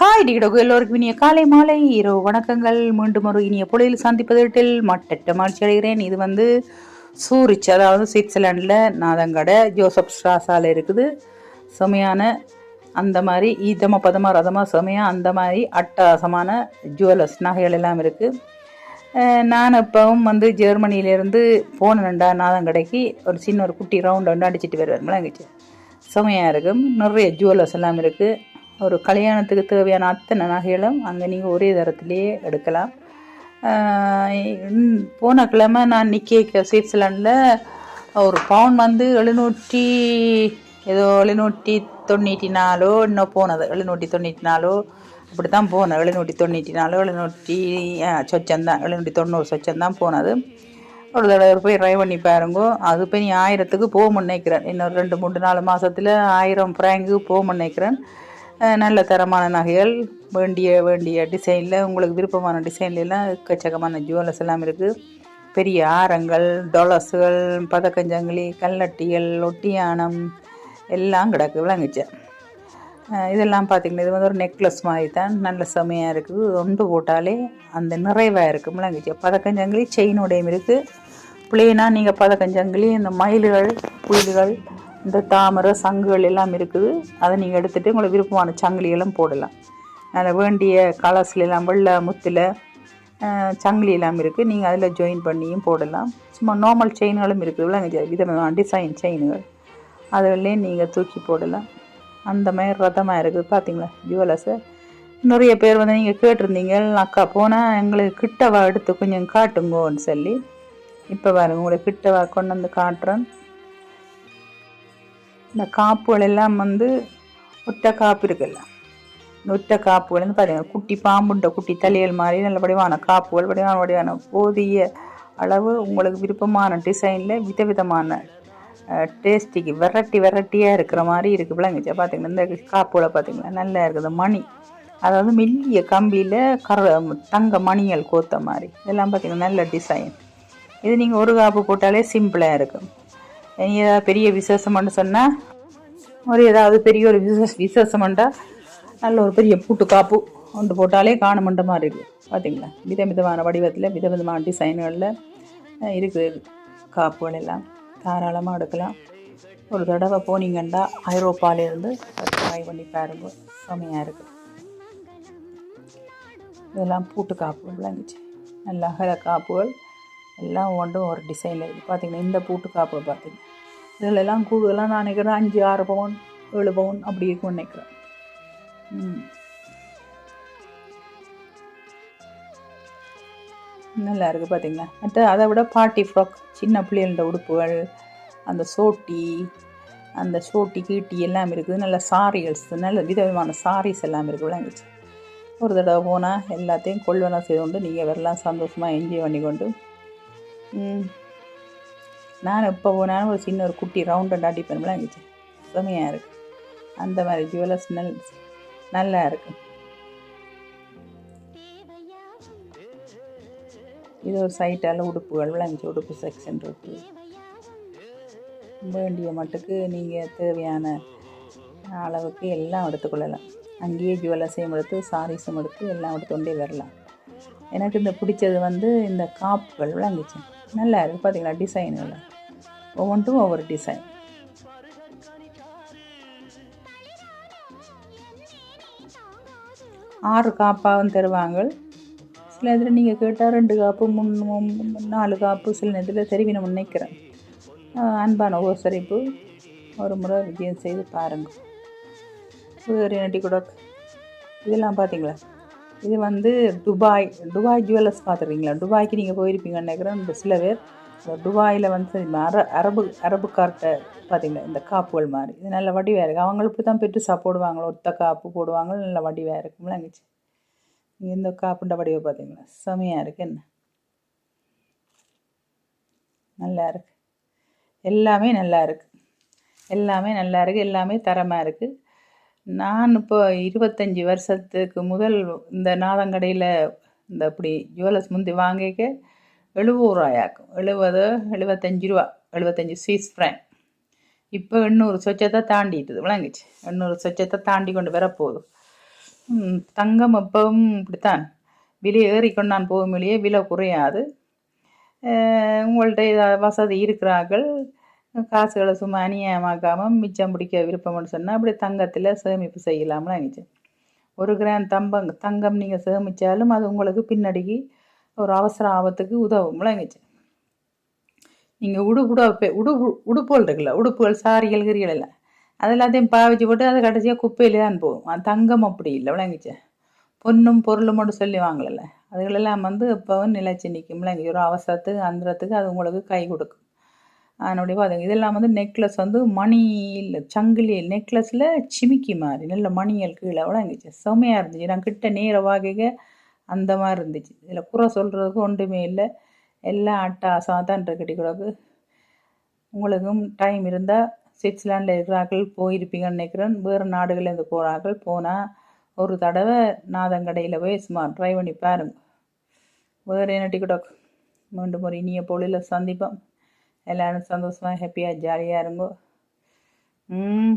Hi டிகிடோகு எல்லோருக்கும் இனிய காலை மாலை. இரவு வணக்கங்கள். மீண்டும் ஒரு இனிய பொழுதில் சந்திப்பதில் மட்டற்ற மகிழ்ச்சி அடைகிறேன். இது வந்து சூரிச் அதாவது சுவிட்சர்லாண்டில் நாதங்கடை ஜோசப் ஸ்ட்ராஸால் இருக்குது. செமையான அந்த மாதிரி ஈதம பதமாக ரதமாக செமையாக அந்த மாதிரி அட்டகாசமான ஜுவல்லர்ஸ் நகைகள் எல்லாம் இருக்குது நான் இப்போவும் வந்து ஜெர்மனியிலேருந்து போனேன்டா நாதங்கடைக்கு ஒரு சின்ன ஒரு குட்டி ரவுண்ட் வந்து அடிச்சிட்டு வருவார் மிளங்கிச்சு செமையாக இருக்கும் நிறைய ஜுவல்லர்ஸ் எல்லாம் இருக்குது ஒரு கல்யாணத்துக்கு தேவையான அத்தனை நகைகளும் அங்கே நீங்கள் ஒரே தரத்துலேயே எடுக்கலாம். போன கிழமை நான் நிக்கே சுவிட்சர்லாண்டில் ஒரு பவுன் வந்து எழுநூற்றி ஏதோ எழுநூற்றி தொண்ணூற்றி நாலோ இன்னும் போனது. எழுநூற்றி தொண்ணூற்றி நாலோ அப்படி தான் போனேன் எழுநூற்றி தொண்ணூற்றி நாலோ எழுநூற்றி சொச்சந்தான் எழுநூற்றி தொண்ணூறு சொச்சந்தான் போனது. ஒரு தடவை போய் ட்ரை பண்ணி பாருங்கோ. அது போய் நீ ஆயிரத்துக்கு போக நினைக்கிறேன். இன்னொரு ரெண்டு மூணு நாலு மாதத்தில் ஆயிரம் ஃப்ராங்கு போக நினைக்கிறேன். நல்ல தரமான நகைகள் வேண்டிய வேண்டிய டிசைனில் உங்களுக்கு விருப்பமான டிசைன்லாம் எல்லாம் எக்கச்சக்கமான ஜுவல்லர்ஸ் எல்லாம் இருக்குது பெரிய ஆரங்கள் டொலஸுகள் பதக்கஞ்சங்கிலி கல்லட்டிகள் ஒட்டியானம் எல்லாம் கிடக்கு விளங்குச்சேன் இதெல்லாம் பார்த்திங்கன்னா இது வந்து ஒரு நெக்லஸ் மாதிரி தான். நல்ல செமையாக இருக்குது ஒன்று போட்டாலே அந்த நிறைவாக இருக்குது முழங்கிச்சு பதக்கஞ்சங்கிலி செயினோடையும் இருக்குது பிளேனாக நீங்கள் பதக்கஞ்சங்கிலி இந்த மயில்கள் புயல்கள் இந்த தாமரை சங்குகள் எல்லாம் இருக்குது. அதை நீங்கள் எடுத்துகிட்டு உங்களை விருப்பமான சங்கிலியெல்லாம் போடலாம். அதில் வேண்டிய கலர்ஸ்ல எல்லாம் வெள்ளை முத்தில் சங்கிலி எல்லாம் இருக்குது நீங்கள் அதில் ஜாயின் பண்ணியும் போடலாம். சும்மா நார்மல் செயின்களும் இருக்குது. விளங்குச்சு விதமான டிசைன் செயின்கள் அதுலேயும் நீங்கள் தூக்கி போடலாம். அந்த மாதிரி ரதமாக இருக்குது. பார்த்தீங்களா ஜுவலர்ஸை நிறைய பேர் வந்து நீங்கள் கேட்டிருந்தீங்க. அக்கா போனால் எங்களுக்கு கிட்டவா எடுத்து கொஞ்சம் காட்டுங்கோன்னு சொல்லி. இப்போ பாருங்க உங்களை கிட்டவா கொண்டு வந்து காட்டுறேன். இந்த காப்புகள் எல்லாம் வந்து ஒற்றை காப்பு இருக்குல்ல இந்த ஒற்றை காப்புகள் வந்து பார்த்தீங்கன்னா குட்டி பாம்புண்ட குட்டி தலையல் மாதிரி நல்ல வடிவான காப்புகள் வடிவான வடிவான போதிய அளவு உங்களுக்கு விருப்பமான டிசைனில் விதவிதமான டேஸ்டிக்கு வெரைட்டி வெரைட்டியாக இருக்கிற மாதிரி இருக்குது பிள்ளைங்க பார்த்தீங்கன்னா இந்த காப்புகளை பார்த்தீங்களா நல்லா இருக்குது மணி. அதாவது மெல்லிய கம்பியில் கர தங்க மணிகள் கோத்த மாதிரி. இதெல்லாம் பார்த்திங்கன்னா நல்ல டிசைன். இது நீங்கள் ஒரு காப்பு போட்டாலே சிம்பிளாக இருக்கும். இனி ஏதாவது பெரிய விசேஷம்னு சொன்னால் ஒரு ஏதாவது பெரிய ஒரு விசேஷ விசேஷம்ண்டா நல்ல ஒரு பெரிய பூட்டு காப்பு ஒன்று போட்டாலே காணமண்ட மாதிரி இருக்குது பார்த்தீங்களா விதவிதமான வடிவத்தில் விதவிதமான டிசைன்களில் இருக்குது காப்புகள் எல்லாம். தாராளமாக எடுக்கலாம். ஒரு தடவை போனீங்கன்னா ஐரோப்பாலேருந்து ட்ரை பண்ணி பாருங்க. செமையாக இருக்குது இதெல்லாம் பூட்டு காப்புகள் விளங்குச்சு. நல்ல அகல காப்புகள். எல்லாம் ஒன்றும் ஒரு டிசைனில் இருக்குது பார்த்தீங்கன்னா இந்த பூட்டு காப்பை பார்த்தீங்கன்னா இதிலெல்லாம் கூடுதலாக நான் நினைக்கிறேன் அஞ்சு ஆறு பவுன் ஏழு பவுன் அப்படி நினைக்கிறேன். நல்லா இருக்குது பார்த்தீங்களா? மற்ற அதை விட பார்ட்டி ஃப்ராக் சின்ன பிள்ளைகளோட உடுப்புகள் அந்த சோட்டி அந்த சோட்டி கீட்டி எல்லாம் இருக்குது. நல்ல சாரிகள்ஸ் நல்ல விதவிதமான சாரீஸ் எல்லாம் இருக்குது விளங்குச்சு. ஒரு தடவை போனால் எல்லாத்தையும் கொள்வனம் செய்து கொண்டு நீங்கள் வரலாம் சந்தோஷமாக என்ஜாய் பண்ணி கொண்டு நான் எப்போ போனாலும் ஒரு சின்ன ஒரு குட்டி ரவுண்ட் அடிப்பேன் இருந்துச்சு செமையாக இருக்குது அந்த மாதிரி ஜுவல்லர்ஸ் ஸ்மெல் நல்லா இருக்குது இது ஒரு சைட்டால் உடுப்புகள் விளங்குச்சு உடுப்பு செக்ஷன் இருக்குது வேண்டிய மட்டுக்கு நீங்கள் தேவையான அளவுக்கு எல்லாம் எடுத்துக்கொள்ளலாம் அங்கேயே ஜுவல்லர்ஸையும் எடுத்து சாரீஸும் எடுத்து எல்லாம் எடுத்து கொண்டே வரலாம். எனக்கு இந்த பிடிச்சது வந்து இந்த காப்புகள் விளங்குச்சு. நல்லா இருக்குது பார்த்தீங்களா டிசைனில் ஒவ்வொன்றும் ஒவ்வொரு டிசைன் ஆறு காப்பாகவும் தருவாங்க சில இதில் நீங்கள் கேட்டால் ரெண்டு காப்பு மூணு நாலு காப்பு சில நேரத்தில் தெரிவினம் நினைக்கிறேன். அன்பான உபசரிப்பு. ஒரு முறை விஜயம் செய்து பாருங்கள் வேறு நட்டி கூட இதெல்லாம் பார்த்தீங்களா இது வந்து துபாய் துபாய் ஜுவல்லர்ஸ் பார்த்துருக்கீங்களா? துபாய்க்கு நீங்கள் போயிருப்பீங்கன்னு நினைக்கிறேன். சில பேர் துபாயில் வந்து அர அரபு அரபுக்கார்ட்ட பார்த்தீங்களா? இந்த காப்புகள் மாதிரி. இது நல்ல வடிவாக இருக்குது அவங்களுக்கு தான் பெருசாக போடுவாங்களோ ஒத்த காப்பு போடுவாங்க நல்ல வடிவாக இருக்கும்ல அங்கேச்சு. நீங்கள் இந்த காப்புண்ட வடிவை பார்த்தீங்களா? செமையாக இருக்குது என்ன? நல்லா இருக்கு. எல்லாமே நல்லா இருக்குது எல்லாமே நல்லா இருக்குது எல்லாமே தரமாக இருக்குது நான் இப்போ இருபத்தஞ்சி வருஷத்துக்கு முதல் இந்த நாதங்கடையில் இந்த இப்படி ஜுவல்லர்ஸ் முந்தி வாங்கிக்க எழுபது ரூபாயாக்கும் எழுபது எழுபத்தஞ்சு ரூபா எழுபத்தஞ்சி ஸ்வீஸ் ஃப்ரேங்க் இப்போ எண்ணூறு சொச்சத்தை தாண்டிட்டுது விளங்குச்சு. எண்ணூறு சொச்சத்தை தாண்டி கொண்டு வரப்போகுது தங்கம் எப்பவும் இப்படித்தான். விலை ஏறிக்கொண்டான் போகும் இல்லையே விலை குறையாது. உங்கள்கிட்ட வசதி இருக்கிறார்கள்? காசுகளை சும்மா அநியாயமாக்காமல் மிச்சம் பிடிக்க விருப்பம்னு சொன்னால் அப்படி தங்கத்தில் சேமிப்பு செய்யலாம்னு நினச்சேன். ஒரு கிராம் தம்பம் தங்கம் நீங்கள் சேமித்தாலும் அது உங்களுக்கு பின்னாடிக்கு ஒரு அவசர ஆபத்துக்கு உதவும்ல நினச்சேன். நீங்கள் உடுப்புட உடுப்பு உடுப்புகள் இருக்குல்ல உடுப்புகள் சாரிகள் கிரிகள் எல்லாம். அது எல்லாத்தையும் பாவிச்சு போட்டு அது கடைசியாக குப்பையில் தான் போகும். தங்கம் அப்படி இல்லை விளங்கிச்சேன் பொண்ணும் பொருளும் மட்டும் சொல்லி வாங்கல அதுகளெல்லாம் வந்து எப்போவும் நிலைச்சு நிற்கும் விளங்கி ஒரு அவசரத்துக்கு அந்தரத்துக்கு அது உங்களுக்கு கை கொடுக்கும். அதனுடைய பாருங்க இதெல்லாம் வந்து நெக்லஸ் வந்து மணியில் சங்கிலி நெக்லஸில் சிமிக்கி மாதிரி நல்ல மணிகள் கீழே விளங்கிச்சு செம்மையாக இருந்துச்சு. நான் கிட்ட நேர வாகைக அந்த மாதிரி இருந்துச்சு. இதில் குறை சொல்கிறதுக்கு ஒன்றுமே இல்லை. எல்லாம் அட்டாசமாக தான் இருக்கட்டி கிடக்கு. உங்களுக்கும் டைம் இருந்தால் சுவிட்சர்லாண்டில் இருக்கிறார்கள் போயிருப்பீங்கன்னு நினைக்கிறேன். வேறு நாடுகள்லேருந்து போகிறார்கள் போனால் ஒரு தடவை நாதங்கடையில் போய் சும்மா ட்ரை பண்ணி பாருங்க. வேறு என்ன டிக்கெட் மீண்டும் ஒரு இனிய பொழுதில் சந்திப்போம். எல்லாரும் சந்தோஷமாக ஹாப்பியாக ஜாலியாக இருங்கோ. ம்